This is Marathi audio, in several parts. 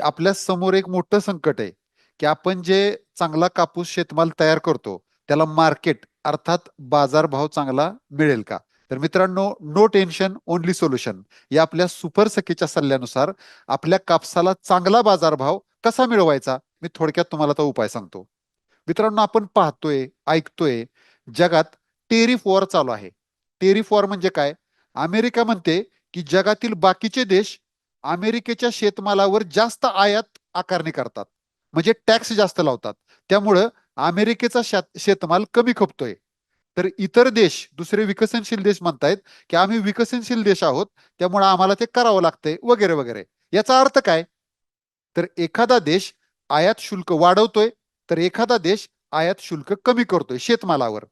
आपल्यासमोर एक मोठं संकट आहे की आपण जे चांगला कापूस शेतमाल तयार करतो त्याला मार्केट अर्थात बाजारभाव चांगला मिळेल का? तर मित्रांनो नो टेन्शन ओनली सोल्युशन. या आपल्या सुपर सखीच्या सल्ल्यानुसार आपल्या कापसाला चांगला बाजारभाव कसा मिळवायचा? मी थोडक्यात तुम्हाला तो उपाय सांगतो. मित्रांनो आपण पाहतोय ऐकतोय जगात टेरिफ वॉर चालू आहे. टेरिफ वॉर म्हणजे काय? अमेरिका म्हणते की जगातील बाकीचे देश अमेरिकेच्या शेतमालावर जास्त आयात आकारणी करतात. म्हणजे टॅक्स जास्त लावतात. त्यामुळं अमेरिकेचा शेतमाल कमी खपतोय. तर इतर देश दुसरे विकसनशील देश म्हणतायत की आम्ही विकसनशील देश आहोत त्यामुळे आम्हाला ते करावं लागतंय वगैरे वगैरे. याचा अर्थ काय? तर एखादा देश आयात शुल्क वाढवतोय तर एखादा देश आयात शुल्क कमी करतोय शेतमालावर.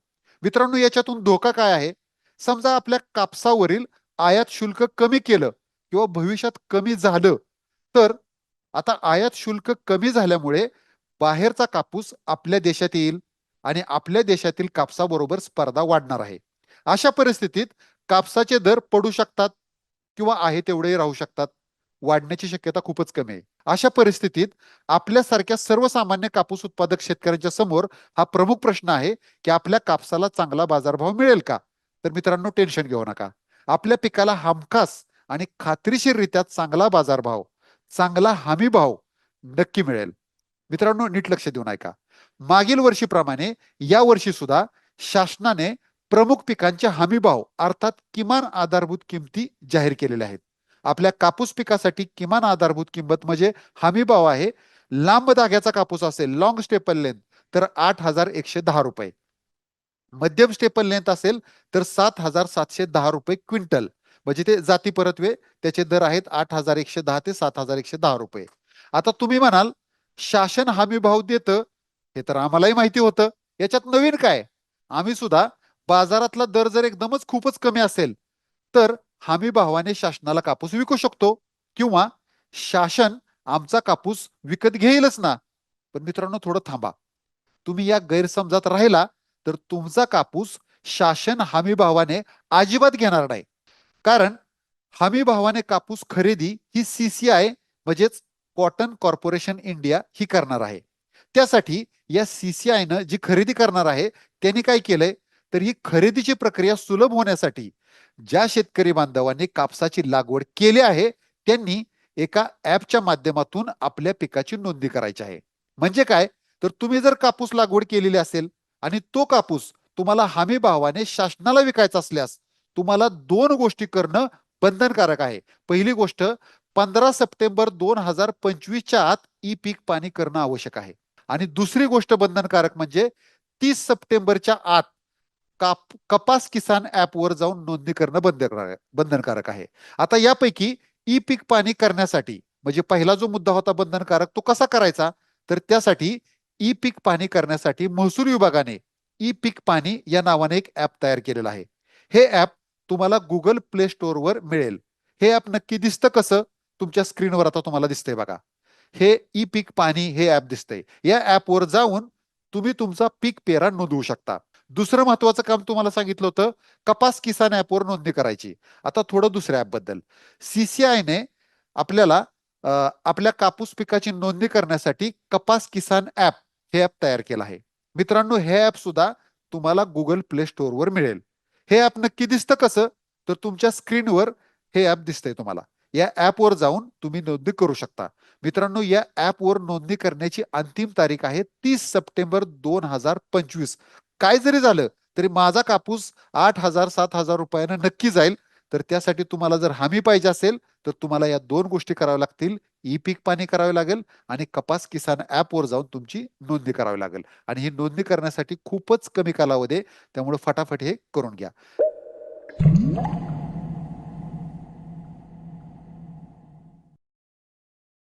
मित्रांनो याच्यातून धोका काय आहे? समजा आपल्या कापसावरील आयात शुल्क कमी केलं किंवा भविष्यात कमी झालं तर आता आयात शुल्क कमी झाल्यामुळे बाहेरचा कापूस आपल्या देशात येईल आणि आपल्या देशातील कापसाबरोबर स्पर्धा वाढणार आहे. अशा परिस्थितीत कापसाचे दर पडू शकतात किंवा आहे तेवढेही राहू शकतात वाढण्याची शक्यता खूपच कमी आहे. अशा परिस्थितीत आपल्यासारख्या सर्वसामान्य कापूस उत्पादक शेतकऱ्यांच्या समोर हा प्रमुख प्रश्न आहे की आपल्या कापसाला चांगला बाजारभाव मिळेल का? तर मित्रांनो टेन्शन घेऊ नका. आपल्या पिकाला हमखास आणि खात्रीशीररित्या चांगला बाजारभाव चांगला हमी भाव नक्की मिळेल. मित्रांनो नीट लक्ष देऊन ऐका. मागील वर्षीप्रमाणे या वर्षी सुद्धा शासनाने प्रमुख पिकांचे हमी भाव अर्थात किमान आधारभूत किमती जाहीर केलेल्या आहेत. आपल्या कापूस पिकासाठी किमान आधारभूत किंमत म्हणजे हमी भाव आहे. लांब धाग्याचा कापूस असेल लॉंग स्टेपल लेंथ तर आठ हजार एकशे दहा रुपये. मध्यम स्टेपल लेंथ असेल तर सात हजार सातशे दहा रुपये क्विंटल. म्हणजे ते जाती परतवे त्याचे दर आहेत आठ हजार एकशे दहा ते सात हजार एकशे दहा रुपये. आता तुम्ही म्हणाल शासन हमी भाव देतं हे तर आम्हालाही माहिती होतं. याच्यात नवीन काय? आम्ही सुद्धा बाजारातला दर जर एकदमच खूपच कमी असेल तर हमी भावाने शासनाला कापूस विकू शकतो किंवा शासन आमचा कापूस विकत घेईलच ना. पण मित्रांनो थोडं थांबा. तुम्ही या गैरसमजात राहिला तर तुमचा कापूस शासन हमी भावाने अजिबात घेणार नाही. कारण हमी भावाने कापूस खरेदी ही सीसीआय म्हणजेच कॉटन कॉर्पोरेशन इंडिया ही करणार आहे. त्यासाठी या सीसीआयनं जी खरेदी करणार आहे त्यांनी काय केलंय? तर ही खरेदीची प्रक्रिया सुलभ होण्यासाठी ज्या शेतकरी बांधवांनी कापसाची लागवड केली आहे त्यांनी एका ऍपच्या माध्यमातून आपल्या पिकाची नोंदणी करायची आहे. म्हणजे काय? तर तुम्ही जर कापूस लागवड केलेली असेल आणि तो कापूस तुम्हाला हमी भावाने शासनाला विकायचा असल्यास तुम्हाला दोन गोष्टी करणं बंधनकारक आहे. पहिली गोष्ट पंधरा सप्टेंबर दोन हजार पंचवीसच्या आत ई पीक पाणी करणं आवश्यक आहे. आणि दुसरी गोष्ट बंधनकारक म्हणजे तीस सप्टेंबरच्या आत काप कपास किसान ऍपवर जाऊन नोंदणी करणं बंधनकारक बंधनकारक आहे. आता यापैकी ई पीक पाणी करण्यासाठी म्हणजे पहिला जो मुद्दा होता बंधनकारक तो कसा करायचा? तर त्यासाठी ई पीक पाणी करण्यासाठी महसूल विभागाने ई पीक पाणी या नावाने एक ऍप तयार केलेलं आहे. हे ऍप तुम्हाला गुगल प्ले स्टोअरवर मिळेल. हे ॲप नक्की दिसतं कसं? तुमच्या स्क्रीनवर आता तुम्हाला दिसतंय बघा. हे ई पीक पाणी हे ऍप दिसतंय. या ऍपवर जाऊन तुम्ही तुमचा पीक पेरा नोंदवू शकता. दुसरं महत्वाचं काम तुम्हाला सांगितलं होतं कपास किसान ऍपवर नोंदणी करायची. आता थोडं दुसऱ्या ऍपबद्दल सीसीआयने आपल्याला आपल्या कापूस पिकाची नोंदणी करण्यासाठी कपास किसान ऍप हे ऍप तयार केलं आहे. मित्रांनो हे ऍप सुद्धा तुम्हाला गुगल प्ले स्टोअरवर मिळेल. हे ऍप नक्की दिसतं कसं? तर तुमच्या स्क्रीनवर हे ऍप दिसतंय तुम्हाला. या ऍपवर जाऊन तुम्ही नोंदणी करू शकता. मित्रांनो या ऍपवर नोंदणी करण्याची अंतिम तारीख आहे तीस सप्टेंबर दोन हजार पंचवीस. काय जरी झालं तरी माझा कापूस आठ हजार सात हजार रुपयानं नक्की जाईल. तर त्यासाठी तुम्हाला जर हमी पाहिजे असेल तर तुम्हाला या दोन गोष्टी कराव्या लागतील. ई पीक पाणी करावे लागेल आणि कपास किसान ॲपवर जाऊन तुमची नोंदणी करावी लागेल. आणि ही नोंदणी करण्यासाठी खूपच कमी कालावधी त्यामुळे फटाफट हे करून घ्या.